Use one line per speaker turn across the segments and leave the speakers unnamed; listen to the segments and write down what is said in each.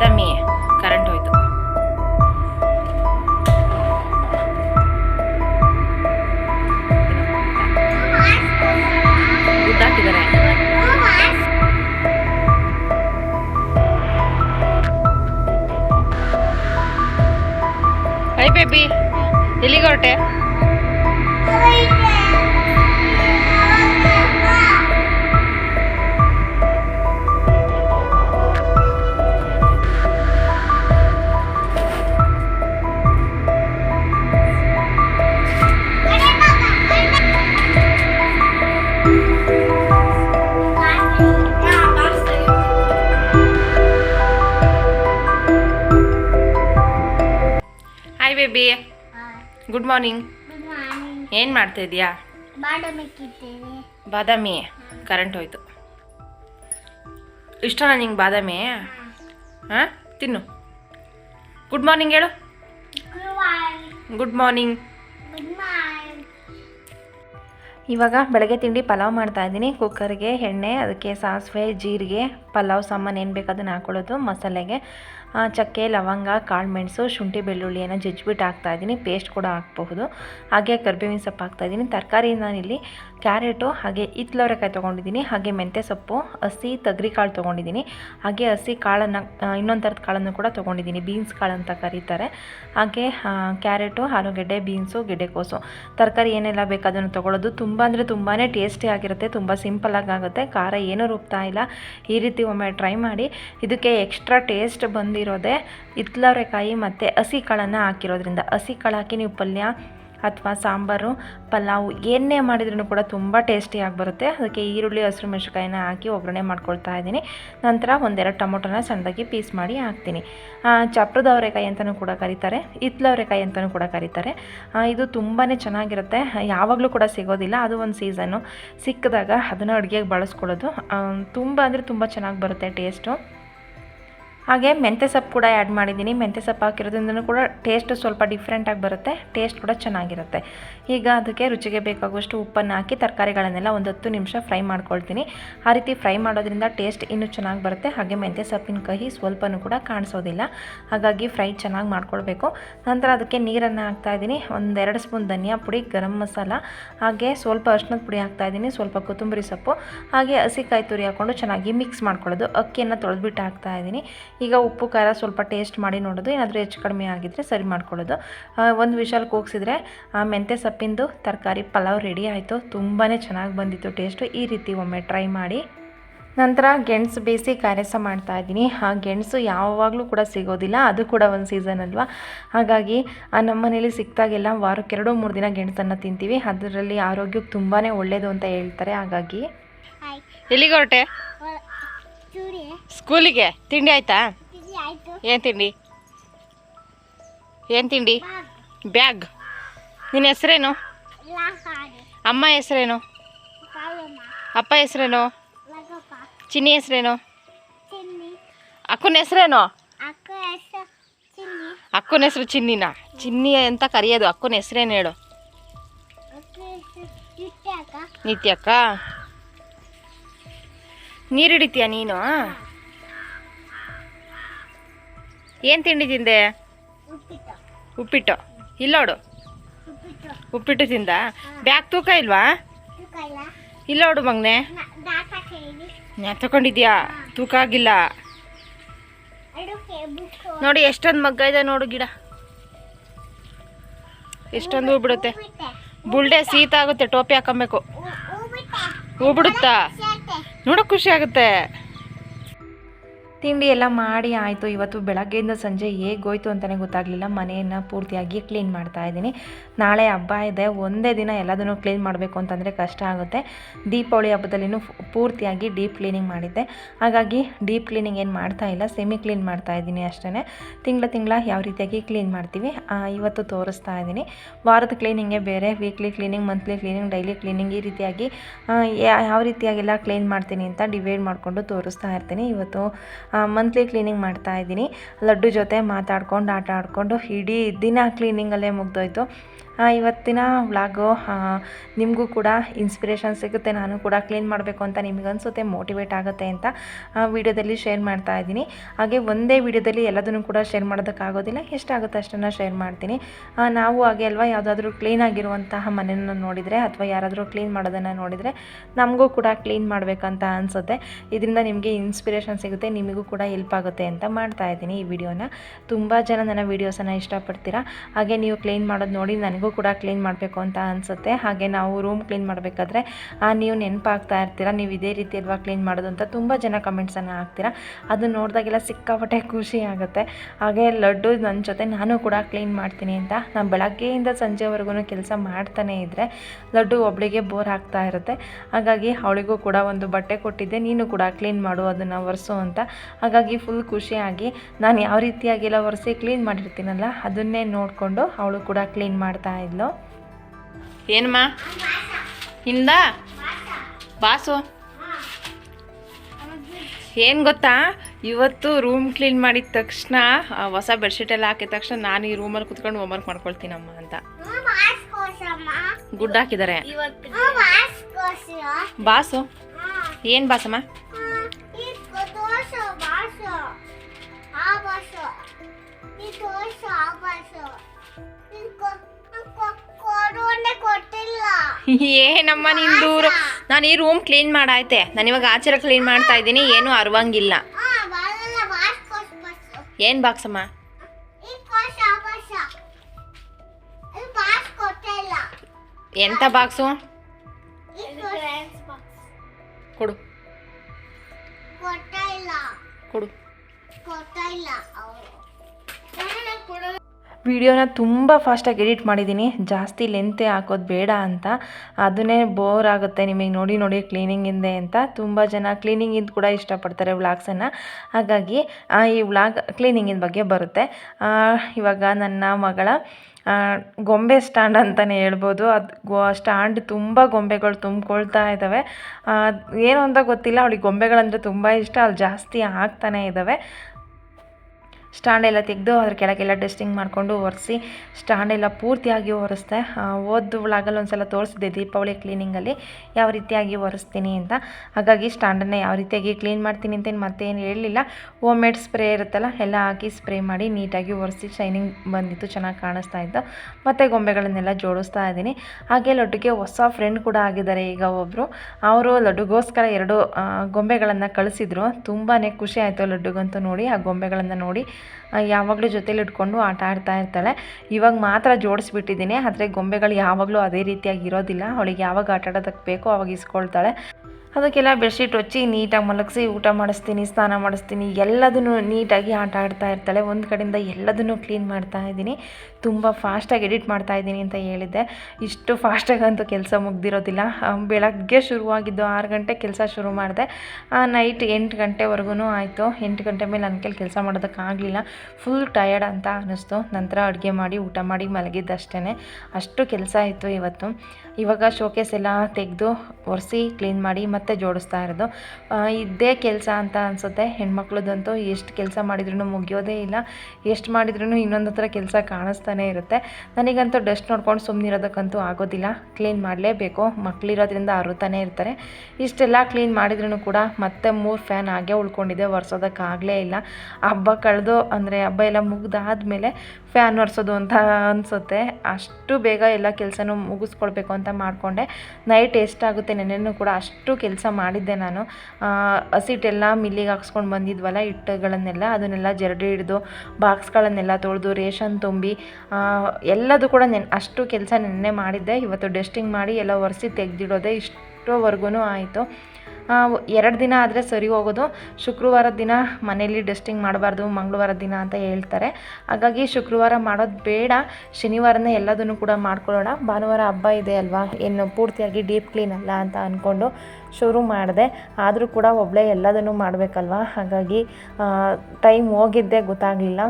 ಬಾದಾಮಿ current ಹೋಯ್ತು. ದುಡ್ಡು ಹಾಕಿದ್ದಾರೆ ಹೈ ಬೇಬಿ ಎಲ್ಲಿಗೆ ಹೊರಟೆ? ಮಾರ್ನಿಂಗ್ ಏನು ಮಾಡ್ತಾ ಇದೀಯಾ? ಬಾದಾಮಿ ಕರೆಂಟ್ ಹೋಯ್ತು. ಇಷ್ಟನಾ ನಿಂಗೆ ಬಾದಾಮಿ? ಹಾಂ? ತಿನ್ನು. ಗುಡ್ ಮಾರ್ನಿಂಗ್ ಹೇಳು. ಗುಡ್ ಮಾರ್ನಿಂಗ್
ಗುಡ್ ಮಾರ್ನಿಂಗ್
ಇವಾಗ ಬೆಳಗ್ಗೆ ತಿಂಡಿ ಪಲಾವ್ ಮಾಡ್ತಾ ಇದ್ದೀನಿ. ಕುಕ್ಕರ್ಗೆ ಎಣ್ಣೆ ಅದಕ್ಕೆ ಸಾಸಿವೆ ಜೀರಿಗೆ ಪಲಾವ್ ಸಾಮಾನು ಏನು ಬೇಕು ಅದನ್ನು ಹಾಕೊಳ್ಳೋದು ಮಸಾಲೆಗೆ. ಚಕ್ಕೆ, ಲವಂಗ, ಕಾಳು ಮೆಣಸು, ಶುಂಠಿ ಬೆಳ್ಳುಳ್ಳಿಯನ್ನು ಜಜ್ಜಿಬಿಟ್ಟು ಹಾಕ್ತಾ ಇದ್ದೀನಿ. ಪೇಸ್ಟ್ ಕೂಡ ಹಾಕಬಹುದು. ಹಾಗೆ ಕರ್ಬೇವಿನ ಸೊಪ್ಪು ಹಾಕ್ತಾ ಇದ್ದೀನಿ. ತರಕಾರಿ ನಾನಿಲ್ಲಿ ಕ್ಯಾರೆಟು, ಹಾಗೆ ಹಿತ್ಲವರೆಕಾಯಿ ತೊಗೊಂಡಿದ್ದೀನಿ. ಹಾಗೆ ಮೆಂತ್ಯ ಸೊಪ್ಪು, ಹಸಿ ತಗ್ರಿ ಕಾಳು ತೊಗೊಂಡಿದ್ದೀನಿ. ಹಾಗೆ ಹಸಿ ಕಾಳನ್ನು ಇನ್ನೊಂದು ಥರದ ಕಾಳನ್ನು ಕೂಡ ತೊಗೊಂಡಿದ್ದೀನಿ. ಬೀನ್ಸ್ ಕಾಳು ಅಂತ ಕರೀತಾರೆ. ಹಾಗೆ ಕ್ಯಾರೆಟು, ಆಲೂಗೆಡ್ಡೆ, ಬೀನ್ಸು, ಗೆಡ್ಡೆಕೋಸು. ತರಕಾರಿ ಏನೆಲ್ಲ ಬೇಕು ಅದನ್ನು ತೊಗೊಳ್ಳೋದು. ತುಂಬ ಅಂದರೆ ತುಂಬಾ ಟೇಸ್ಟಿ ಆಗಿರುತ್ತೆ. ತುಂಬ ಸಿಂಪಲಾಗಿ ಆಗುತ್ತೆ. ಖಾರ ಏನೂ ರುಬ್ತಾ ಇಲ್ಲ. ಈ ರೀತಿ ಒಮ್ಮೆ ಟ್ರೈ ಮಾಡಿ. ಇದಕ್ಕೆ ಎಕ್ಸ್ಟ್ರಾ ಟೇಸ್ಟ್ ಬಂದಿರೋದೇ ಇತ್ಲವರೆಕಾಯಿ ಮತ್ತು ಹಸಿ ಕಾಳನ್ನು ಹಾಕಿರೋದ್ರಿಂದ. ಹಸಿ ಕಾಳು ಹಾಕಿ ನೀವು ಪಲ್ಯ ಅಥವಾ ಸಾಂಬಾರು, ಪಲಾವು ಏನೇ ಮಾಡಿದ್ರೂ ಕೂಡ ತುಂಬ ಟೇಸ್ಟಿಯಾಗಿ ಬರುತ್ತೆ. ಅದಕ್ಕೆ ಈರುಳ್ಳಿ, ಹಸಿರು ಮೆಣಸಿನ್ಕಾಯಿನ ಹಾಕಿ ಒಗ್ಗರಣೆ ಮಾಡ್ಕೊಳ್ತಾ ಇದ್ದೀನಿ. ನಂತರ ಒಂದೆರಡು ಟೊಮೊಟೊನ ಸಣ್ಣದಾಗಿ ಪೀಸ್ ಮಾಡಿ ಹಾಕ್ತೀನಿ. ಚಪ್ರದ ಅವರೆಕಾಯಿ ಅಂತಲೂ ಕೂಡ ಕರೀತಾರೆ ಇತ್ಲವರೆಕಾಯಿ ಅಂತಲೂ ಕೂಡ ಕರೀತಾರೆ. ಇದು ತುಂಬಾ ಚೆನ್ನಾಗಿರುತ್ತೆ. ಯಾವಾಗಲೂ ಕೂಡ ಸಿಗೋದಿಲ್ಲ, ಅದು ಒಂದು ಸೀಸನ್ನು ಸಿಕ್ಕಿದಾಗ ಅದನ್ನು ಅಡುಗೆಗೆ ಬಳಸ್ಕೊಳ್ಳೋದು ತುಂಬ ಅಂದರೆ ತುಂಬ ಚೆನ್ನಾಗಿ ಬರುತ್ತೆ ಟೇಸ್ಟು ಹಾಗೆ ಮೆಂತ್ಯ ಸೊಪ್ಪು ಕೂಡ ಆ್ಯಡ್ ಮಾಡಿದ್ದೀನಿ. ಮೆಂತ್ಯ ಸೊಪ್ಪು ಹಾಕಿರೋದ್ರಿಂದ ಕೂಡ ಟೇಸ್ಟ್ ಸ್ವಲ್ಪ ಡಿಫ್ರೆಂಟಾಗಿ ಬರುತ್ತೆ. ಟೇಸ್ಟ್ ಕೂಡ ಚೆನ್ನಾಗಿರುತ್ತೆ. ಈಗ ಅದಕ್ಕೆ ರುಚಿಗೆ ಬೇಕಾಗುವಷ್ಟು ಉಪ್ಪನ್ನು ಹಾಕಿ ತರಕಾರಿಗಳನ್ನೆಲ್ಲ ಒಂದು ಹತ್ತು ನಿಮಿಷ ಫ್ರೈ ಮಾಡ್ಕೊಳ್ತೀನಿ. ಆ ರೀತಿ ಫ್ರೈ ಮಾಡೋದ್ರಿಂದ ಟೇಸ್ಟ್ ಇನ್ನೂ ಚೆನ್ನಾಗಿ ಬರುತ್ತೆ. ಹಾಗೆ ಮೆಂತ್ಯ ಸೊಪ್ಪಿನ ಕಹಿ ಸ್ವಲ್ಪನೂ ಕೂಡ ಕಾಣಿಸೋದಿಲ್ಲ. ಹಾಗಾಗಿ ಫ್ರೈ ಚೆನ್ನಾಗಿ ಮಾಡ್ಕೊಳ್ಬೇಕು. ನಂತರ ಅದಕ್ಕೆ ನೀರನ್ನು ಹಾಕ್ತಾ ಇದ್ದೀನಿ. ಒಂದೆರಡು ಸ್ಪೂನ್ ಧನಿಯಾ ಪುಡಿ, ಗರಂ ಮಸಾಲ, ಹಾಗೆ ಸ್ವಲ್ಪ ಅರ್ಶಿನದ ಪುಡಿ ಹಾಕ್ತಾ ಇದ್ದೀನಿ. ಸ್ವಲ್ಪ ಕೊತ್ತಂಬರಿ ಸೊಪ್ಪು, ಹಾಗೆ ಹಸಿ ಕಾಯಿ ತುರಿ ಹಾಕ್ಕೊಂಡು ಚೆನ್ನಾಗಿ ಮಿಕ್ಸ್ ಮಾಡ್ಕೊಳ್ಳೋದು. ಅಕ್ಕಿಯನ್ನು ತೊಳೆದ್ಬಿಟ್ಟು ಹಾಕ್ತಾ ಇದ್ದೀನಿ. ಈಗ ಉಪ್ಪು ಖಾರ ಸ್ವಲ್ಪ ಟೇಸ್ಟ್ ಮಾಡಿ ನೋಡೋದು. ಏನಾದರೂ ಹೆಚ್ಚು ಕಡಿಮೆ ಆಗಿದ್ದರೆ ಸರಿ ಮಾಡ್ಕೊಳ್ಳೋದು. ಒಂದು ವಿಷಲ್ ಕೂಗಿಸಿದ್ರೆ ಮೆಂತ್ಯ ಸೊಪ್ಪಿಂದು ತರಕಾರಿ ಪಲಾವ್ ರೆಡಿ ಆಯಿತು. ತುಂಬಾ ಚೆನ್ನಾಗಿ ಬಂದಿತ್ತು ಟೇಸ್ಟು ಈ ರೀತಿ ಒಮ್ಮೆ ಟ್ರೈ ಮಾಡಿ. ನಂತರ ಗೆಣಸು ಬೇಯಿಸಿ ಕಾರ್ಯಸ ಮಾಡ್ತಾ ಇದ್ದೀನಿ. ಆ ಗೆಣಸು ಯಾವಾಗಲೂ ಕೂಡ ಸಿಗೋದಿಲ್ಲ. ಅದು ಕೂಡ ಒಂದು ಸೀಸನ್ ಅಲ್ವಾ? ಹಾಗಾಗಿ ಆ ನಮ್ಮ ಮನೇಲಿ ಸಿಕ್ತಾಗೆಲ್ಲ ವಾರಕ್ಕೆ ಎರಡು ಮೂರು ದಿನ ಗೆಣಸನ್ನು ತಿಂತೀವಿ. ಅದರಲ್ಲಿ ಆರೋಗ್ಯಕ್ಕೆ ತುಂಬಾ ಒಳ್ಳೆಯದು ಅಂತ ಹೇಳ್ತಾರೆ. ಹಾಗಾಗಿ.
ಹಾಯ್
ಎಲ್ಲಿಗೆ ಹೊರಟೆ? ಸ್ಕೂಲಿಗೆ? ತಿಂಡಿ ಆಯ್ತಾ? ಏನು ತಿಂಡಿ? ಏನು ತಿಂಡಿ? ಬ್ಯಾಗ್. ನಿನ್ನ ಹೆಸರೇನು? ಅಮ್ಮ ಹೆಸರೇನು? ಅಪ್ಪ ಹೆಸರೇನು? ಚಿನ್ನಿ ಹೆಸರೇನು? ಅಕ್ಕನ ಹೆಸರೇನು? ಅಕ್ಕನ ಹೆಸರು ಚಿನ್ನಿನ? ಚಿನ್ನಿ ಅಂತ ಕರೆಯೋದು. ಅಕ್ಕನ ಹೆಸರೇನು ಹೇಳು? ನಿತ್ಯಕ್ಕ? ನೀರು ಹಿಡಿತೀಯ ನೀನು? ಏನು ತಿಂಡಿ ತಿಂದೆ?
ಉಪ್ಪಿಟ್ಟು.
ಇಲ್ಲೋಡು
ಉಪ್ಪಿಟ್ಟು
ತಿಂದ? ಬ್ಯಾಗ್ ತೂಕ ಇಲ್ವಾ?
ಇಲ್ಲ
ಇಲ್ಲೋಡು ಮಗ್ನೆ. ನಾ ತಗೊಂಡಿದ್ಯಾ ತೂಕ ಆಗಿಲ್ಲ. ನೋಡಿ, ಎಷ್ಟೊಂದು ಮಗ್ಗ ಇದೆ ನೋಡು ಗಿಡ. ಎಷ್ಟೊಂದು ಹೂ ಬಿಡುತ್ತೆ. ಬುಲ್ಡೆ ಶೀತ ಆಗುತ್ತೆ, ಟೋಪಿ ಹಾಕೊಬೇಕು. ಹೂ ಬಿಡುತ್ತಾ? ನೋಡೋಕೆ ಖುಷಿ ಆಗುತ್ತೆ. ತಿಂಡಿ ಎಲ್ಲ ಮಾಡಿ ಆಯಿತು. ಇವತ್ತು ಬೆಳಗ್ಗೆಯಿಂದ ಸಂಜೆ ಹೇಗೋಯ್ತು ಅಂತಲೇ ಗೊತ್ತಾಗಲಿಲ್ಲ. ಮನೆಯನ್ನು ಪೂರ್ತಿಯಾಗಿ ಕ್ಲೀನ್ ಮಾಡ್ತಾ ಇದ್ದೀನಿ. ನಾಳೆ ಹಬ್ಬ ಇದೆ. ಒಂದೇ ದಿನ ಎಲ್ಲದನ್ನು ಕ್ಲೀನ್ ಮಾಡಬೇಕು ಅಂತಂದರೆ ಕಷ್ಟ ಆಗುತ್ತೆ. ದೀಪಾವಳಿ ಹಬ್ಬದಲ್ಲಿನೂ ಪೂರ್ತಿಯಾಗಿ ಡೀಪ್ ಕ್ಲೀನಿಂಗ್ ಮಾಡಿದ್ದೆ. ಹಾಗಾಗಿ ಡೀಪ್ ಕ್ಲೀನಿಂಗ್ ಏನು ಮಾಡ್ತಾ ಇಲ್ಲ. ಸೆಮಿ ಕ್ಲೀನ್ ಮಾಡ್ತಾ ಇದ್ದೀನಿ ಅಷ್ಟೇ ತಿಂಗಳ ತಿಂಗಳ ಯಾವ ರೀತಿಯಾಗಿ ಕ್ಲೀನ್ ಮಾಡ್ತೀವಿ. ಇವತ್ತು ತೋರಿಸ್ತಾ ಇದ್ದೀನಿ. ವಾರದ ಕ್ಲೀನಿಂಗೇ ಬೇರೆ. Weekly cleaning, monthly cleaning, daily cleaning ಈ ರೀತಿಯಾಗಿ ಯಾವ ರೀತಿಯಾಗೆಲ್ಲ ಕ್ಲೀನ್ ಮಾಡ್ತೀನಿ ಅಂತ ಡಿವೈಡ್ ಮಾಡಿಕೊಂಡು ತೋರಿಸ್ತಾ ಇರ್ತೀನಿ. ಇವತ್ತು ಮಂತ್ಲಿ ಕ್ಲೀನಿಂಗ್ ಮಾಡ್ತಾ ಇದ್ದೀನಿ. ಲಡ್ಡು ಜೊತೆ ಮಾತಾಡ್ಕೊಂಡು ಆಟ ಆಡಿಕೊಂಡು ಇಡೀ ದಿನ ಕ್ಲೀನಿಂಗಲ್ಲೇ ಮುಗ್ದೋಯ್ತು. ಇವತ್ತಿನ ವ್ಲಾಗು ನಿಮಗೂ ಕೂಡ ಇನ್ಸ್ಪಿರೇಷನ್ ಸಿಗುತ್ತೆ. ನಾನು ಕೂಡ ಕ್ಲೀನ್ ಮಾಡಬೇಕು ಅಂತ ನಿಮಗನ್ಸುತ್ತೆ ಮೋಟಿವೇಟ್ ಆಗುತ್ತೆ ಅಂತ ವಿಡಿಯೋದಲ್ಲಿ ಶೇರ್ ಮಾಡ್ತಾ ಇದ್ದೀನಿ. ಹಾಗೆ ಒಂದೇ ವಿಡಿಯೋದಲ್ಲಿ ಎಲ್ಲದನ್ನು ಕೂಡ ಶೇರ್ ಮಾಡೋದಕ್ಕಾಗೋದಿಲ್ಲ ಎಷ್ಟಾಗುತ್ತೆ ಅಷ್ಟನ್ನು ಶೇರ್ ಮಾಡ್ತೀನಿ. ನಾವು ಹಾಗೆ ಅಲ್ವಾ, ಯಾವುದಾದ್ರೂ ಕ್ಲೀನ್ ಆಗಿರುವಂತಹ ಮನೆಯನ್ನು ನೋಡಿದರೆ ಅಥವಾ ಯಾರಾದರೂ ಕ್ಲೀನ್ ಮಾಡೋದನ್ನು ನೋಡಿದರೆ ನಮಗೂ ಕೂಡ ಕ್ಲೀನ್ ಮಾಡಬೇಕಂತ ಅನಿಸುತ್ತೆ. ಇದರಿಂದ ನಿಮಗೆ ಇನ್ಸ್ಪಿರೇಷನ್ ಸಿಗುತ್ತೆ, ನಿಮಗೂ ಕೂಡ ಹೆಲ್ಪ್ ಆಗುತ್ತೆ ಅಂತ ಮಾಡ್ತಾ ಇದ್ದೀನಿ ಈ ವಿಡಿಯೋನ. ತುಂಬ ಜನ ನನ್ನ ವೀಡಿಯೋಸನ್ನು ಇಷ್ಟಪಡ್ತೀರಾ? ಹಾಗೆ ನೀವು ಕ್ಲೀನ್ ಮಾಡೋದು ನೋಡಿ, ನನಗೂ ಕೂಡ ಕ್ಲೀನ್ ಮಾಡಬೇಕು ಅಂತ ಅನಿಸುತ್ತೆ. ಹಾಗೆ ನಾವು ರೂಮ್ ಕ್ಲೀನ್ ಮಾಡಬೇಕಾದ್ರೆ ನೀವು ನೆನಪಾಗ್ತಾ ಇರ್ತೀರಾ, ನೀವು ಇದೇ ರೀತಿ ಅಲ್ವಾ ಕ್ಲೀನ್ ಮಾಡೋದು ಅಂತ ತುಂಬ ಜನ ಕಮೆಂಟ್ಸನ್ನು ಹಾಕ್ತೀರಾ. ಅದು ನೋಡಿದಾಗೆಲ್ಲ ಸಿಕ್ಕಾಪಟ್ಟೆ ಖುಷಿ ಆಗುತ್ತೆ. ಹಾಗೆ ಲಡ್ಡು ನನ್ನ ಜೊತೆ ನಾನು ಕೂಡ ಕ್ಲೀನ್ ಮಾಡ್ತೀನಿ ಅಂತ ನಾನು ಬೆಳಗ್ಗೆಯಿಂದ ಸಂಜೆವರೆಗೂ ಕೆಲಸ ಮಾಡ್ತಾನೆ ಇದ್ದರೆ ಲಡ್ಡು ಒಬ್ಬಳಿಗೆ ಬೋರ್ ಆಗ್ತಾ ಇರುತ್ತೆ. ಹಾಗಾಗಿ ಅವಳಿಗೂ ಕೂಡ ಒಂದು ಬಟ್ಟೆ ಕೊಟ್ಟಿದ್ದೆ, ನೀನು ಕೂಡ ಕ್ಲೀನ್ ಮಾಡು ಅದನ್ನು ಒರೆಸು ಅಂತ. ಹಾಗಾಗಿ ಫುಲ್ ಖುಷಿಯಾಗಿ ನಾನು ಯಾವ ರೀತಿಯಾಗಿಲ್ಲ ಒರೆಸಿ ಕ್ಲೀನ್ ಮಾಡಿರ್ತೀನಲ್ಲ, ಅದನ್ನೇ ನೋಡಿಕೊಂಡು ಅವಳು ಕೂಡ ಕ್ಲೀನ್ ಮಾಡ್ತಾ ಇದ್ಲು. ಏನಮ್ಮ? ಹಿಂದ? ಬಾಸು. ಏನು ಗೊತ್ತಾ? ಇವತ್ತು ರೂಮ್ ಕ್ಲೀನ್ ಮಾಡಿದ ತಕ್ಷಣ ಹೊಸ ಬೆಡ್ಶೀಟ್ ಎಲ್ಲ ಹಾಕಿದ ತಕ್ಷಣ ನಾನು ಈ ರೂಮಲ್ಲಿ ಕುತ್ಕೊಂಡು ಹೋಮ್ವರ್ಕ್ ಮಾಡ್ಕೊಳ್ತೀನಮ್ಮ ಅಂತ. ಗುಡ್ ಹಾಕಿದ್ದಾರೆ. ಬಾಸು. ಏನು ಬಾಸಮ್ಮ?
ಬಾಸು.
ಏನಮ್ಮ ನೀನು ದೂರ? ನಾನು ಈ ರೂಮ್ ಕ್ಲೀನ್ ಮಾಡಾಯ್ತೆ. ನಾನು ಇವಾಗ ಆಚಾರ ಕ್ಲೀನ್ ಮಾಡ್ತಾ ಇದ್ದೀನಿ. ಏನೂ ಅರ್ವಂಗಿಲ್ಲ. ಏನು ಬಾಕ್ಸಮ್ಮ ಎಂಥ ಬಾಕ್ಸು
ಈ ಫ್ರೆಂಡ್ಸ್ ಬಾಕ್ಸ್
ಕೊಡು.
ಕೊಟ್ಟಿಲ್ಲ
ಕೊಡು. ವಿಡಿಯೋನ ತುಂಬ ಫಾಸ್ಟಾಗಿ ಎಡಿಟ್ ಮಾಡಿದ್ದೀನಿ. ಜಾಸ್ತಿ ಲೆಂತೆ ಹಾಕೋದು ಬೇಡ ಅಂತ. ಅದನ್ನೇ ಬೋರ್ ಆಗುತ್ತೆ ನಿಮಗೆ ನೋಡಿ ನೋಡಿ ಕ್ಲೀನಿಂಗಿಂದೆ ಅಂತ. ತುಂಬ ಜನ ಕ್ಲೀನಿಂಗಿಂದ ಕೂಡ ಇಷ್ಟಪಡ್ತಾರೆ ವ್ಲಾಗ್ಸನ್ನು. ಹಾಗಾಗಿ ಈ ವ್ಲಾಗ್ ಕ್ಲೀನಿಂಗಿನ ಬಗ್ಗೆ ಬರುತ್ತೆ. ಇವಾಗ ನನ್ನ ಮಗಳ ಗೊಂಬೆ ಸ್ಟ್ಯಾಂಡ್ ಅಂತಲೇ ಹೇಳ್ಬೋದು. ಅದು ಗೊ ಸ್ಟ್ಯಾಂಡ್ ತುಂಬ ಗೊಂಬೆಗಳು ತುಂಬಿಕೊಳ್ತಾ ಇದ್ದಾವೆ ಏನು ಅಂತ ಗೊತ್ತಿಲ್ಲ. ಅವಳಿಗೆ ಗೊಂಬೆಗಳಂದರೆ ತುಂಬ ಇಷ್ಟ. ಅಲ್ಲಿ ಜಾಸ್ತಿ ಆಗ್ತಾನೆ ಇದ್ದಾವೆ ಸ್ಟ್ಯಾಂಡ್ ಎಲ್ಲ ತೆಗೆದು ಅದ್ರ ಕೆಳಗೆಲ್ಲ ಡಸ್ಟಿಂಗ್ ಮಾಡಿಕೊಂಡು ಒರೆಸಿ ಸ್ಟ್ಯಾಂಡೆಲ್ಲ ಪೂರ್ತಿಯಾಗಿ ಒರೆಸ್ದೆ. ಓದ್ದು ಒಂದು ಸಲ ತೋರಿಸಿದೆ ದೀಪಾವಳಿ ಕ್ಲೀನಿಂಗಲ್ಲಿ. ಯಾವ ರೀತಿಯಾಗಿ ಒರೆಸ್ತೀನಿ ಅಂತ. ಹಾಗಾಗಿ ಸ್ಟ್ಯಾಂಡನ್ನು ಯಾವ ರೀತಿಯಾಗಿ ಕ್ಲೀನ್ ಮಾಡ್ತೀನಿ ಅಂತ ಮತ್ತೇನು ಹೇಳಲಿಲ್ಲ. ಹೋಮ್ ಮೇಡ್ ಸ್ಪ್ರೇ ಇರುತ್ತಲ್ಲ, ಎಲ್ಲ ಹಾಕಿ ಸ್ಪ್ರೇ ಮಾಡಿ ನೀಟಾಗಿ ಒರೆಸಿ ಶೈನಿಂಗ್ ಬಂದಿತ್ತು, ಚೆನ್ನಾಗಿ ಕಾಣಿಸ್ತಾ ಇತ್ತು. ಮತ್ತು ಗೊಂಬೆಗಳನ್ನೆಲ್ಲ ಜೋಡಿಸ್ತಾ ಇದ್ದೀನಿ. ಹಾಗೆ ಲಡ್ಡುಗೆ ಹೊಸ ಫ್ರೆಂಡ್ ಕೂಡ ಆಗಿದ್ದಾರೆ ಈಗ ಒಬ್ಬರು ಅವರು ಲಡ್ಡುಗೋಸ್ಕರ ಎರಡು ಗೊಂಬೆಗಳನ್ನು ಕಳಿಸಿದ್ರು. ತುಂಬಾ ಖುಷಿ ಆಯಿತು ಲಡ್ಡುಗಂತೂ ನೋಡಿ, ಆ ಗೊಂಬೆಗಳನ್ನು ನೋಡಿ. ಯಾವಾಗಲೂ ಜೊತೇಲಿ ಇಟ್ಕೊಂಡು ಆಟ ಆಡ್ತಾ ಇರ್ತಾಳೆ. ಇವಾಗ ಮಾತ್ರ ಜೋಡಿಸ್ಬಿಟ್ಟಿದ್ದೀನಿ, ಆದರೆ ಗೊಂಬೆಗಳು ಯಾವಾಗಲೂ ಅದೇ ರೀತಿಯಾಗಿ ಇರೋದಿಲ್ಲ. ಅವಳಿಗೆ ಯಾವಾಗ ಆಟ ಆಡೋದಕ್ಕೆ ಬೇಕೋ ಅವಾಗ ಇಸ್ಕೊಳ್ತಾಳೆ. ಅದಕ್ಕೆಲ್ಲ ಬೆಡ್ಶೀಟ್ ಹೊಚ್ಚಿ ನೀಟಾಗಿ ಮಲಗಿಸಿ ಊಟ ಮಾಡಿಸ್ತೀನಿ ಸ್ನಾನ ಮಾಡಿಸ್ತೀನಿ ಎಲ್ಲದನ್ನು ನೀಟಾಗಿ ಆಟ ಆಡ್ತಾ ಇರ್ತಾಳೆ. ಒಂದು ಕಡೆಯಿಂದ ಎಲ್ಲದನ್ನು ಕ್ಲೀನ್ ಮಾಡ್ತಾ ಇದ್ದೀನಿ. ತುಂಬ ಫಾಸ್ಟಾಗಿ ಎಡಿಟ್ ಮಾಡ್ತಾ ಇದ್ದೀನಿ ಅಂತ ಹೇಳಿದ್ದೆ. ಇಷ್ಟು ಫಾಸ್ಟಾಗಂತೂ ಕೆಲಸ ಮುಗ್ದಿರೋದಿಲ್ಲ. ಆ, ಬೆಳಗ್ಗೆ ಶುರುವಾಗಿದ್ದು ಆರು ಗಂಟೆ ಕೆಲಸ ಶುರು ಮಾಡಿದೆ. ನೈಟ್ ಎಂಟು ಗಂಟೆವರೆಗೂ ಆಯಿತು. ಎಂಟು ಗಂಟೆ ಮೇಲೆ ನನ್ನ ಕೈಲಿ ಕೆಲಸ ಮಾಡೋದಕ್ಕಾಗಲಿಲ್ಲ ಫುಲ್ ಟಯರ್ಡ್ ಅಂತ ಅನ್ನಿಸ್ತು. ನಂತರ ಅಡುಗೆ ಮಾಡಿ ಊಟ ಮಾಡಿ ಮಲಗಿದ್ದಷ್ಟೇ ಅಷ್ಟು ಕೆಲಸ ಇತ್ತು ಇವತ್ತು. ಇವಾಗ ಶೋಕೇಸ್ ಎಲ್ಲ ತೆಗೆದು ಒರೆಸಿ ಕ್ಲೀನ್ ಮಾಡಿ ಮತ್ತೆ ಜೋಡಿಸ್ತಾ ಇರೋದು. ಇದ್ದೇ ಇದೇ ಕೆಲಸ ಅಂತ ಅನಿಸುತ್ತೆ. ಹೆಣ್ಮಕ್ಳದಂತೂ ಎಷ್ಟು ಕೆಲಸ ಮಾಡಿದ್ರೂ ಮುಗಿಯೋದೇ ಇಲ್ಲ. ಎಷ್ಟು ಮಾಡಿದ್ರೂ ಇನ್ನೊಂದು ಹತ್ರ ಕೆಲಸ ಕಾಣಿಸ್ತಾನೆ ಇರುತ್ತೆ. ನನಗಂತೂ ಡಸ್ಟ್ ನೋಡ್ಕೊಂಡು ಸುಮ್ಮನಿರೋದಕ್ಕಂತೂ ಆಗೋದಿಲ್ಲ. ಕ್ಲೀನ್ ಮಾಡಲೇಬೇಕು. ಮಕ್ಕಳಿರೋದ್ರಿಂದ ಅರುತ್ತಾನೆ ಇರ್ತಾರೆ. ಇಷ್ಟೆಲ್ಲ ಕ್ಲೀನ್ ಮಾಡಿದ್ರೂ ಕೂಡ ಮತ್ತೆ ಮೂರು ಫ್ಯಾನ್ ಹಾಗೆ ಉಳ್ಕೊಂಡಿದೆ. ಒರೆಸೋದಕ್ಕಾಗಲೇ ಇಲ್ಲ. ಹಬ್ಬ ಕಳೆದು, ಅಂದರೆ ಹಬ್ಬ ಎಲ್ಲ ಮುಗ್ದಾದ್ಮೇಲೆ ಫ್ಯಾನ್ ಒರೆಸೋದು ಅಂತ ಅನಿಸುತ್ತೆ. ಅಷ್ಟು ಬೇಗ ಎಲ್ಲ ಕೆಲಸನೂ ಮುಗಿಸ್ಕೊಳ್ಬೇಕು ಅಂತ ಮಾಡಿಕೊಂಡೆ. ನೈಟ್ ಎಷ್ಟಾಗುತ್ತೆ ನೆನೆಯೂ ಕೂಡ ಅಷ್ಟು ಕೆಲಸ ಮಾಡಿದ್ದೆ ನಾನು. ಹಸಿಟ್ಟೆಲ್ಲ ಮಿಲ್ಲಿಗೆ ಹಾಕ್ಸ್ಕೊಂಡು ಬಂದಿದ್ವಲ್ಲ ಹಿಟ್ಟುಗಳನ್ನೆಲ್ಲ, ಅದನ್ನೆಲ್ಲ ಜರಡಿ ಹಿಡಿದು ಬಾಕ್ಸ್ಗಳನ್ನೆಲ್ಲ ತೊಳೆದು ರೇಷನ್ ತುಂಬಿ ಎಲ್ಲದು ಕೂಡ ನೆನ್, ಅಷ್ಟು ಕೆಲಸ ನೆನ್ನೆ ಮಾಡಿದ್ದೆ. ಇವತ್ತು ಡಸ್ಟಿಂಗ್ ಮಾಡಿ ಎಲ್ಲ ಒರೆಸಿ ತೆಗೆದಿಡೋದೆ ಇಷ್ಟೋವರೆಗೂ ಆಯಿತು. ಎರಡು ದಿನ ಆದರೆ ಸರಿ ಹೋಗೋದು. ಶುಕ್ರವಾರದ ದಿನ ಮನೇಲಿ ಡಸ್ಟಿಂಗ್ ಮಾಡಬಾರ್ದು ಮಂಗಳವಾರದ ದಿನ ಅಂತ ಹೇಳ್ತಾರೆ. ಹಾಗಾಗಿ ಶುಕ್ರವಾರ ಮಾಡೋದು ಬೇಡ. ಶನಿವಾರನೇ ಎಲ್ಲದನ್ನು ಕೂಡ ಮಾಡ್ಕೊಳ್ಳೋಣ. ಭಾನುವಾರ ಹಬ್ಬ ಇದೆ ಅಲ್ವಾ? ಏನು ಪೂರ್ತಿಯಾಗಿ ಡೀಪ್ ಕ್ಲೀನ್ ಅಲ್ಲ ಅಂತ ಅಂದ್ಕೊಂಡು ಶುರು ಮಾಡಿದೆ. ಆದರೂ ಕೂಡ ಒಬ್ಬಳೇ ಎಲ್ಲದನ್ನು ಮಾಡಬೇಕಲ್ವಾ? ಹಾಗಾಗಿ ಟೈಮ್ ಹೋಗಿದ್ದೇ ಗೊತ್ತಾಗಲಿಲ್ಲ.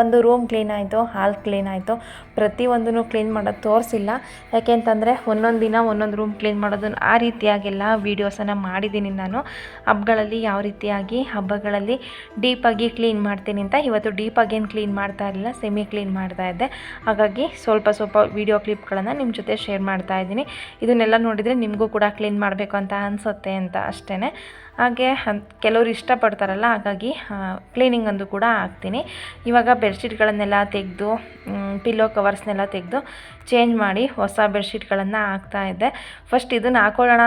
ಒಂದು ರೂಮ್ ಕ್ಲೀನ್ ಆಯಿತು, ಹಾಲ್ ಕ್ಲೀನ್ ಆಯಿತು. ಪ್ರತಿಯೊಂದನ್ನು ಕ್ಲೀನ್ ಮಾಡೋದು ತೋರಿಸಿಲ್ಲ. ಯಾಕೆಂತಂದರೆ ಒಂದೊಂದು ದಿನ ಒಂದೊಂದು ರೂಮ್ ಕ್ಲೀನ್ ಮಾಡೋದನ್ನು ಆ ರೀತಿಯಾಗೆಲ್ಲ ವೀಡಿಯೋಸನ್ನು ಮಾಡಿದ್ದೀನಿ ನಾನು. ಹಬ್ಬಗಳಲ್ಲಿ ಯಾವ ರೀತಿಯಾಗಿ ಹಬ್ಬಗಳಲ್ಲಿ ಡೀಪಾಗಿ ಕ್ಲೀನ್ ಮಾಡ್ತೀನಿ ಅಂತ ಇವತ್ತು ಡೀಪಾಗಿ ಏನು ಕ್ಲೀನ್ ಮಾಡ್ತಾ ಇರಲಿಲ್ಲ, ಸೆಮಿ ಕ್ಲೀನ್ ಮಾಡ್ತಾ ಇದ್ದೆ. ಹಾಗಾಗಿ ಸ್ವಲ್ಪ ಸ್ವಲ್ಪ ವೀಡಿಯೋ ಕ್ಲಿಪ್ಗಳನ್ನು ನಿಮ್ಮ ಜೊತೆ ಶೇರ್ ಮಾಡ್ತಾ ಇದ್ದೀನಿ. ಇದನ್ನೆಲ್ಲ ನೋಡಿದರೆ ನಿಮಗೂ ಕೂಡ ಕ್ಲೀನ್ ಮಾಡಬೇಕು ಅಂತ ಅನಿಸುತ್ತೆ ಅಂತ ಅಷ್ಟೇ ಹಾಗೆ ಕೆಲವರು ಇಷ್ಟಪಡ್ತಾರಲ್ಲ, ಹಾಗಾಗಿ ಕ್ಲೀನಿಂಗ್ ಅಂದು ಕೂಡ ಹಾಕ್ತೀನಿ. ಇವಾಗ ಬೆಡ್ಶೀಟ್ಗಳನ್ನೆಲ್ಲ ತೆಗೆದು ಪಿಲ್ಲೋ ಕವರ್ಸ್ನೆಲ್ಲ ತೆಗೆದು ಚೇಂಜ್ ಮಾಡಿ ಹೊಸ ಬೆಡ್ಶೀಟ್ಗಳನ್ನು ಹಾಕ್ತಾ ಇದ್ದೆ. ಫಸ್ಟ್ ಇದನ್ನು ಹಾಕೊಳ್ಳೋಣ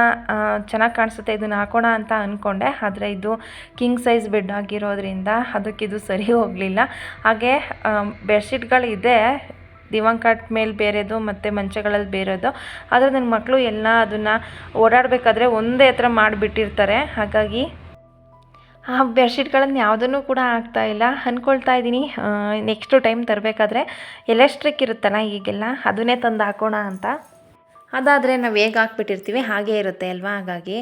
ಚೆನ್ನಾಗಿ ಕಾಣಿಸುತ್ತೆ, ಇದನ್ನು ಹಾಕೋಣ ಅಂತ ಅಂದ್ಕೊಂಡೆ ಆದರೆ ಇದು ಕಿಂಗ್ ಸೈಜ್ ಬೆಡ್ ಆಗಿರೋದ್ರಿಂದ ಅದಕ್ಕಿದು ಸರಿ ಹೋಗಲಿಲ್ಲ. ಹಾಗೆ ದಿವಂಕಟ್ ಮೇಲೆ ಬೇರೆದು ಮತ್ತು ಮಂಚಗಳಲ್ಲಿ ಬೇರೆದು. ಆದರೆ ನನ್ನ ಮಕ್ಕಳು ಎಲ್ಲ ಅದನ್ನು ಓಡಾಡಬೇಕಾದ್ರೆ ಒಂದೇ ಹತ್ರ ಮಾಡಿಬಿಟ್ಟಿರ್ತಾರೆ. ಹಾಗಾಗಿ ಆ ಬೆಡ್ಶೀಟ್ಗಳನ್ನು ಯಾವುದನ್ನು ಕೂಡ ಆಗ್ತಾ ಇಲ್ಲ. ಅಂದ್ಕೊಳ್ತಾ ಇದ್ದೀನಿ. ನೆಕ್ಸ್ಟು ಟೈಮ್ ತರಬೇಕಾದ್ರೆ ಎಲೆಕ್ಟ್ರಿಕ್ ಇರುತ್ತಲ್ಲ ಈಗೆಲ್ಲ, ಅದನ್ನೇ ತಂದು ಹಾಕೋಣ ಅಂತ. ಅದಾದರೆ ನಾವು ಹೇಗೆ ಹಾಕ್ಬಿಟ್ಟಿರ್ತೀವಿ? ಹಾಗೇ ಇರುತ್ತೆ ಅಲ್ವಾ? ಹಾಗಾಗಿ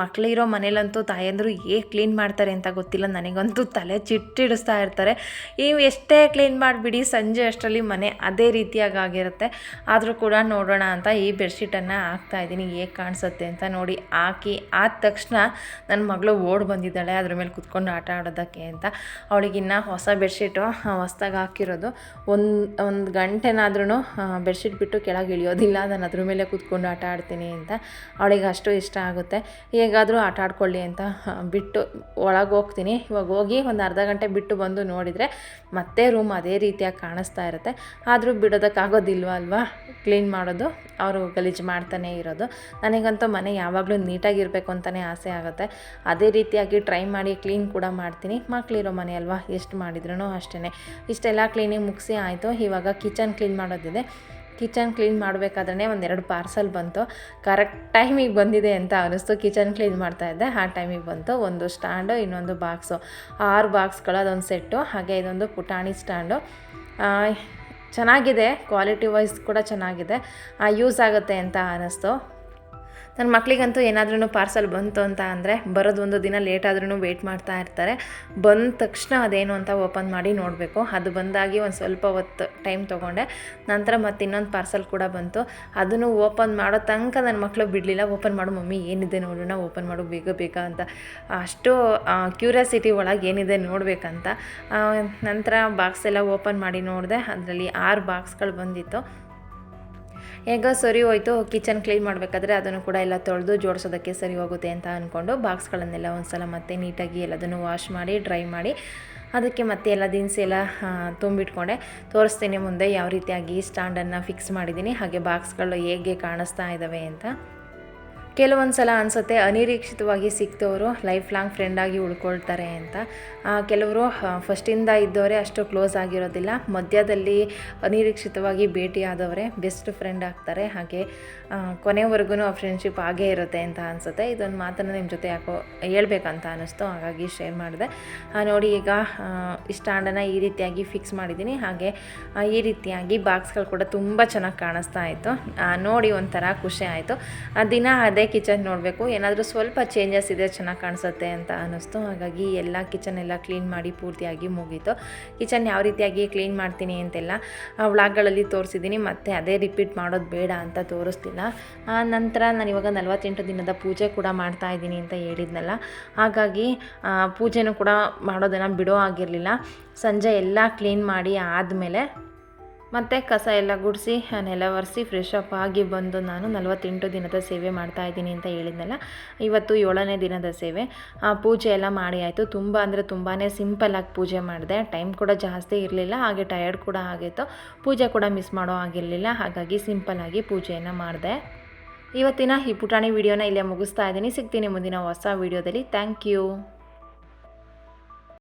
ಮಕ್ಕಳಿರೋ ಮನೇಲಂತೂ ತಾಯಂದರು ಹೇಗೆ ಕ್ಲೀನ್ ಮಾಡ್ತಾರೆ ಅಂತ ಗೊತ್ತಿಲ್ಲ. ನನಗಂತೂ ತಲೆ ಚಿಟ್ಟಿಡಿಸ್ತಾ ಇರ್ತಾರೆ. ನೀವು ಎಷ್ಟೇ ಕ್ಲೀನ್ ಮಾಡಿಬಿಡಿ, ಸಂಜೆ ಅಷ್ಟರಲ್ಲಿ ಮನೆ ಅದೇ ರೀತಿಯಾಗಿ ಆಗಿರುತ್ತೆ. ಆದರೂ ಕೂಡ ನೋಡೋಣ ಅಂತ ಈ ಬೆಡ್ಶೀಟನ್ನು ಹಾಕ್ತಾ ಇದ್ದೀನಿ. ಹೇಗೆ ಕಾಣಿಸುತ್ತೆ ಅಂತ ನೋಡಿ ಹಾಕಿ ಆದ ತಕ್ಷಣ ನನ್ನ ಮಗಳು ಓಡ್ ಬಂದಿದ್ದಾಳೆ. ಅದ್ರ ಮೇಲೆ ಕುತ್ಕೊಂಡು ಆಟ ಆಡೋದಕ್ಕೆ ಅಂತ. ಅವಳಿಗಿನ್ನ ಹೊಸ ಬೆಡ್ಶೀಟು ಹೊಸ್ದಾಗಿ ಹಾಕಿರೋದು. ಒಂದು ಒಂದು ಗಂಟೆನಾದ್ರೂ ಬೆಡ್ಶೀಟ್ ಬಿಟ್ಟು ಕೆಳಗೆ ಇಳಿಯೋದಿಲ್ಲ. ನಾನು ಅದ್ರ ಮೇಲೆ ಕೂತ್ಕೊಂಡು ಆಟ ಆಡ್ತೀನಿ ಅಂತ. ಅವಳಿಗೆ ಅಷ್ಟು ಇಷ್ಟ ಆಗುತ್ತೆ. ಹೇಗಾದರೂ ಆಟ ಆಡ್ಕೊಳ್ಳಿ ಅಂತ ಬಿಟ್ಟು ಒಳಗೆ ಹೋಗ್ತೀನಿ. ಇವಾಗ ಹೋಗಿ ಒಂದು ಅರ್ಧ ಗಂಟೆ ಬಿಟ್ಟು ಬಂದು ನೋಡಿದರೆ ಮತ್ತೆ ರೂಮ್ ಅದೇ ರೀತಿಯಾಗಿ ಕಾಣಿಸ್ತಾ ಇರುತ್ತೆ. ಆದರೂ ಬಿಡೋದಕ್ಕಾಗೋದಿಲ್ವ ಅಲ್ವಾ? ಕ್ಲೀನ್ ಮಾಡೋದು, ಅವರು ಗಲೀಜು ಮಾಡ್ತಾನೆ ಇರೋದು. ನನಗಂತೂ ಮನೆ ಯಾವಾಗಲೂ ನೀಟಾಗಿರಬೇಕು ಅಂತಲೇ ಆಸೆ ಆಗುತ್ತೆ. ಅದೇ ರೀತಿಯಾಗಿ ಟ್ರೈ ಮಾಡಿ ಕ್ಲೀನ್ ಕೂಡ ಮಾಡ್ತೀನಿ. ಮಕ್ಕಳಿರೋ ಮನೆ ಅಲ್ವಾ? ಎಷ್ಟು ಮಾಡಿದ್ರೂ ಅಷ್ಟೇ ಇಷ್ಟೆಲ್ಲ ಕ್ಲೀನಿಂಗ್ ಮುಗಿಸಿ ಆಯಿತು. ಇವಾಗ ಕಿಚನ್ ಕ್ಲೀನ್ ಮಾಡೋದಿದೆ. ಕಿಚನ್ ಕ್ಲೀನ್ ಮಾಡಬೇಕಾದ್ರೆ ಒಂದೆರಡು ಪಾರ್ಸಲ್ ಬಂತು. ಕರೆಕ್ಟ್ ಟೈಮಿಗೆ ಬಂದಿದೆ ಅಂತ ಅನ್ನಿಸ್ತು ಕಿಚನ್ ಕ್ಲೀನ್ ಮಾಡ್ತಾಯಿದ್ದೆ ಆ ಟೈಮಿಗೆ ಬಂತು. ಒಂದು ಸ್ಟ್ಯಾಂಡು, ಇನ್ನೊಂದು ಬಾಕ್ಸು. ಆರು ಬಾಕ್ಸ್ಗಳು ಅದೊಂದು ಸೆಟ್ಟು. ಹಾಗೆ ಇದೊಂದು ಪುಟಾಣಿ ಸ್ಟ್ಯಾಂಡು. ಚೆನ್ನಾಗಿದೆ. ಕ್ವಾಲಿಟಿ ವೈಸ್ ಕೂಡ ಚೆನ್ನಾಗಿದೆ. ಯೂಸ್ ಆಗುತ್ತೆ ಅಂತ ಅನ್ನಿಸ್ತು ನನ್ನ ಮಕ್ಕಳಿಗಂತೂ ಏನಾದ್ರೂ ಪಾರ್ಸಲ್ ಬಂತು ಅಂತ ಅಂದರೆ ಬರೋದು ಒಂದು ದಿನ ಲೇಟ್ ಆದ್ರೂ ವೆಯ್ಟ್ ಮಾಡ್ತಾ ಇರ್ತಾರೆ. ಬಂದ ತಕ್ಷಣ ಅದೇನು ಅಂತ ಓಪನ್ ಮಾಡಿ ನೋಡಬೇಕು. ಅದು ಬಂದಾಗಿ ಒಂದು ಸ್ವಲ್ಪ ಹೊತ್ತು ಟೈಮ್ ತೊಗೊಂಡೆ. ನಂತರ ಮತ್ತೆ ಇನ್ನೊಂದು ಪಾರ್ಸಲ್ ಕೂಡ ಬಂತು. ಅದನ್ನು ಓಪನ್ ಮಾಡೋ ತನಕ ನನ್ನ ಮಕ್ಕಳು ಬಿಡಲಿಲ್ಲ. ಓಪನ್ ಮಾಡು ಮಮ್ಮಿ, ಏನಿದೆ ನೋಡೋಣ ಓಪನ್ ಮಾಡು, ಬೇಗ ಬೇಗ ಅಂತ. ಅಷ್ಟು ಕ್ಯೂರಿಯಾಸಿಟಿ ಒಳಗೆ ಏನಿದೆ ನೋಡಬೇಕಂತ. ನಂತರ ಬಾಕ್ಸ್ ಎಲ್ಲ ಓಪನ್ ಮಾಡಿ ನೋಡಿದೆ. ಅದರಲ್ಲಿ ಆರು ಬಾಕ್ಸ್ಗಳು ಬಂದಿತ್ತು. ಹೇಗೋ ಸರಿ ಹೋಯಿತು, ಕಿಚನ್ ಕ್ಲೀನ್ ಮಾಡಬೇಕಾದ್ರೆ ಅದನ್ನು ಕೂಡ ಎಲ್ಲ ತೊಳೆದು ಜೋಡಿಸೋದಕ್ಕೆ ಸರಿ ಹೋಗುತ್ತೆ ಅಂತ ಅಂದ್ಕೊಂಡು ಬಾಕ್ಸ್ಗಳನ್ನೆಲ್ಲ ಒಂದು ಸಲ ಮತ್ತೆ ನೀಟಾಗಿ ಎಲ್ಲದನ್ನು ವಾಶ್ ಮಾಡಿ, ಡ್ರೈ ಮಾಡಿ, ಅದಕ್ಕೆ ಮತ್ತೆ ಎಲ್ಲ ದಿನಸಿ ಎಲ್ಲ ತುಂಬಿಟ್ಕೊಂಡೆ. ತೋರಿಸ್ತೀನಿ ಮುಂದೆ ಯಾವ ರೀತಿಯಾಗಿ ಸ್ಟ್ಯಾಂಡನ್ನು ಫಿಕ್ಸ್ ಮಾಡಿದ್ದೀನಿ, ಹಾಗೆ ಬಾಕ್ಸ್ಗಳು ಹೇಗೆ ಕಾಣಿಸ್ತಾ ಇದ್ದಾವೆ ಅಂತ. ಕೆಲವೊಂದು ಸಲ ಅನಿಸುತ್ತೆ ಅನಿರೀಕ್ಷಿತವಾಗಿ ಸಿಕ್ತವರು ಲೈಫ್ ಲಾಂಗ್ ಫ್ರೆಂಡಾಗಿ ಉಳ್ಕೊಳ್ತಾರೆ ಅಂತ. ಕೆಲವರು ಫಸ್ಟಿಂದ ಇದ್ದವರೇ ಅಷ್ಟು ಕ್ಲೋಸ್ ಆಗಿರೋದಿಲ್ಲ. ಮಧ್ಯದಲ್ಲಿ ಅನಿರೀಕ್ಷಿತವಾಗಿ ಭೇಟಿಯಾದವರೇ ಬೆಸ್ಟ್ ಫ್ರೆಂಡ್ ಆಗ್ತಾರೆ. ಹಾಗೆ ಕೊನೆವರೆಗೂ ಆ ಫ್ರೆಂಡ್ಶಿಪ್ ಆಗೇ ಇರುತ್ತೆ ಅಂತ ಅನಿಸುತ್ತೆ. ಇದೊಂದು ಮಾತನ್ನು ನಿಮ್ಮ ಜೊತೆ ಯಾಕೋ ಹೇಳ್ಬೇಕಂತ ಅನ್ನಿಸ್ತು ಹಾಗಾಗಿ ಶೇರ್ ಮಾಡಿದೆ. ನೋಡಿ ಈಗ ಇಷ್ಟಾಂಡನ್ನು ಈ ರೀತಿಯಾಗಿ ಫಿಕ್ಸ್ ಮಾಡಿದ್ದೀನಿ ಹಾಗೆ ಈ ರೀತಿಯಾಗಿ ಬಾಕ್ಸ್ಗಳು ಕೂಡ ತುಂಬ ಚೆನ್ನಾಗಿ ಕಾಣಿಸ್ತಾ ಇತ್ತು. ನೋಡಿ ಒಂಥರ ಖುಷಿ ಆಯಿತು. ಆ, ದಿನ ಅದೇ ಕಿಚನ್ ನೋಡಬೇಕು. ಏನಾದರೂ ಸ್ವಲ್ಪ ಚೇಂಜಸ್ ಇದೆ ಚೆನ್ನಾಗಿ ಕಾಣಿಸುತ್ತೆ ಅಂತ ಅನ್ನಿಸ್ತು. ಹಾಗಾಗಿ ಎಲ್ಲ ಕಿಚನ್ ಎಲ್ಲ ಕ್ಲೀನ್ ಮಾಡಿ ಪೂರ್ತಿಯಾಗಿ ಮುಗೀತು. ಕಿಚನ್ ಯಾವ ರೀತಿಯಾಗಿ ಕ್ಲೀನ್ ಮಾಡ್ತೀನಿ ಅಂತೆಲ್ಲ ವ್ಲಾಗ್ಗಳಲ್ಲಿ ತೋರಿಸಿದ್ದೀನಿ. ಮತ್ತು ಅದೇ ರಿಪೀಟ್ ಮಾಡೋದು ಬೇಡ ಅಂತ ತೋರಿಸ್ತಿಲ್ಲ. ಆ ನಂತರ ನಾನು ಇವಾಗ ನಲವತ್ತೆಂಟು ದಿನದ ಪೂಜೆ ಕೂಡ ಮಾಡ್ತಾ ಇದ್ದೀನಿ ಅಂತ ಹೇಳಿದ್ನಲ್ಲ. ಹಾಗಾಗಿ ಪೂಜೆನೂ ಕೂಡ ಮಾಡೋದನ್ನು ಬಿಡೋ ಆಗಿರಲಿಲ್ಲ ಸಂಜೆ ಎಲ್ಲ ಕ್ಲೀನ್ ಮಾಡಿ ಆದಮೇಲೆ ಮತ್ತು ಕಸ ಎಲ್ಲ ಗುಡಿಸಿ ನೆಲ ಒರೆಸಿ ಫ್ರೆಶ್ ಅಪ್ ಆಗಿ ಬಂದು ನಾನು ನಲವತ್ತೆಂಟು ದಿನದ ಸೇವೆ ಮಾಡ್ತಾ ಇದ್ದೀನಿ ಅಂತ ಹೇಳಿದ್ನಲ್ಲ, ಇವತ್ತು ಏಳನೇ ದಿನದ ಸೇವೆ. ಪೂಜೆ ಎಲ್ಲ ಮಾಡಿ ಆಯಿತು. ತುಂಬ ಅಂದರೆ ತುಂಬಾ ಸಿಂಪಲ್ಲಾಗಿ ಪೂಜೆ ಮಾಡಿದೆ. ಟೈಮ್ ಕೂಡ ಜಾಸ್ತಿ ಇರಲಿಲ್ಲ, ಹಾಗೆ ಟಯರ್ಡ್ ಕೂಡ ಆಗಿತ್ತು. ಪೂಜೆ ಕೂಡ ಮಿಸ್ ಮಾಡೋ ಆಗಿರಲಿಲ್ಲ ಹಾಗಾಗಿ ಸಿಂಪಲ್ಲಾಗಿ ಪೂಜೆಯನ್ನು ಮಾಡಿದೆ. ಇವತ್ತಿನ ಈ ಪುಟಾಣಿ ವಿಡಿಯೋನ ಇಲ್ಲೇ ಮುಗಿಸ್ತಾ ಇದ್ದೀನಿ. ಸಿಗ್ತೀನಿ ಮುಂದಿನ ಹೊಸ ವಿಡಿಯೋದಲ್ಲಿ. Thank you